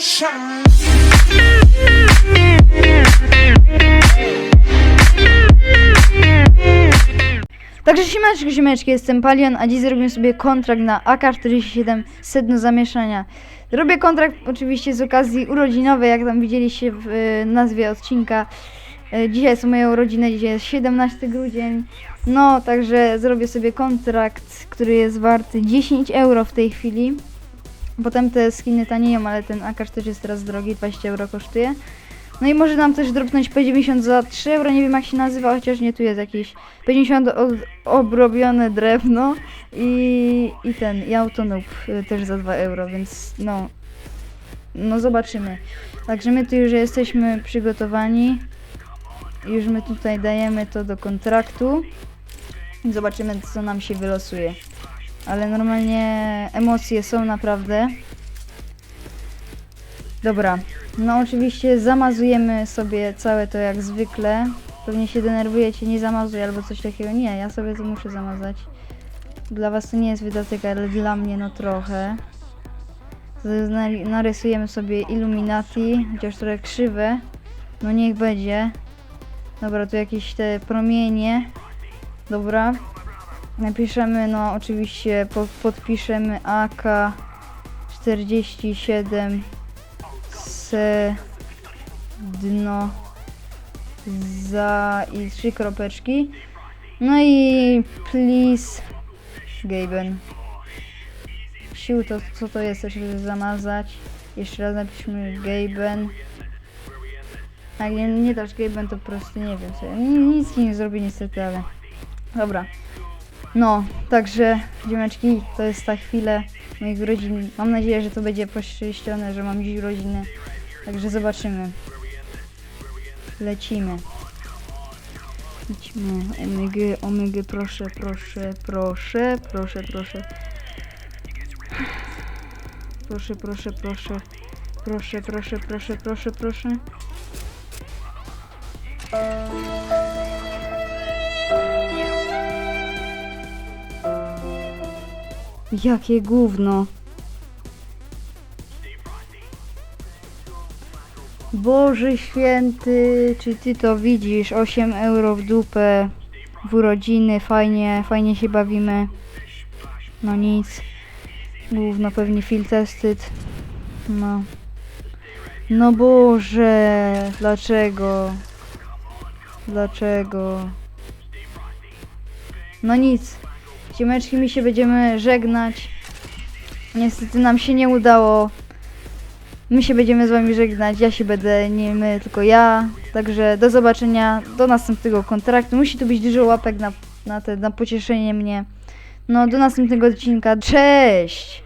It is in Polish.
sunshine. Także siemeczki, siemeczki, jestem Palion, a dziś zrobimy sobie kontrakt na AK-47 sedno zamieszania. Robię kontrakt oczywiście z okazji urodzinowej, jak tam widzieliście w e, nazwie odcinka. E, dzisiaj są moje urodziny, dzisiaj jest 17 grudzień. No, także zrobię sobie kontrakt, który jest warty 10 euro w tej chwili. Potem te skiny tanieją, ale ten AK-4 jest teraz drogi, 20 euro kosztuje. No i może nam też dropnąć P90 za 3 euro, nie wiem jak się nazywa, chociaż nie, tu jest jakieś P90 od, obrobione drewno i, i ten, i autonoob y, też za 2 euro, więc no, no zobaczymy. Także my tu już jesteśmy przygotowani, już my tutaj dajemy to do kontraktu zobaczymy co nam się wylosuje. Ale normalnie emocje są naprawdę. Dobra, no oczywiście zamazujemy sobie całe to jak zwykle. Pewnie się denerwujecie, nie zamazuj albo coś takiego. Nie, ja sobie to muszę zamazać. Dla was to nie jest wydatek, ale dla mnie no trochę. Narysujemy sobie Illuminati, chociaż trochę krzywe. No niech będzie. Dobra, tu jakieś te promienie. Dobra. Napiszemy, no oczywiście po, podpiszemy AK 47 sedno za i trzy kropeczki. No i please Gaben. Sił to co to jest, żeby zamazać. Jeszcze raz napiszmy Gaben. Jak nie, nie dasz Gaben to po prostu nie wiem. Ni- nic nie zrobię niestety, ale dobra. No, także dziemeczki, to jest ta chwila moich urodzin. Mam nadzieję, że to będzie poszczęścione, że mam dziś urodziny. Także zobaczymy. Lecimy. Lecimy. Omega, omega, proszę, proszę, proszę, proszę, proszę. Proszę, proszę, proszę. Proszę, proszę, proszę, proszę, proszę. Jakie gówno. Boże święty, czy ty to widzisz? 8 euro w dupę, w urodziny, fajnie, fajnie się bawimy. No nic. Gówno pewnie feel tested. No. No Boże, dlaczego? Dlaczego? No nic. Ciemeczki mi się będziemy żegnać. Niestety nam się nie udało. My się będziemy z wami żegnać. Ja się będę, nie my, tylko ja. Także do zobaczenia, do następnego kontraktu. Musi tu być dużo łapek na, na, te, na pocieszenie mnie. No, do następnego odcinka. Cześć!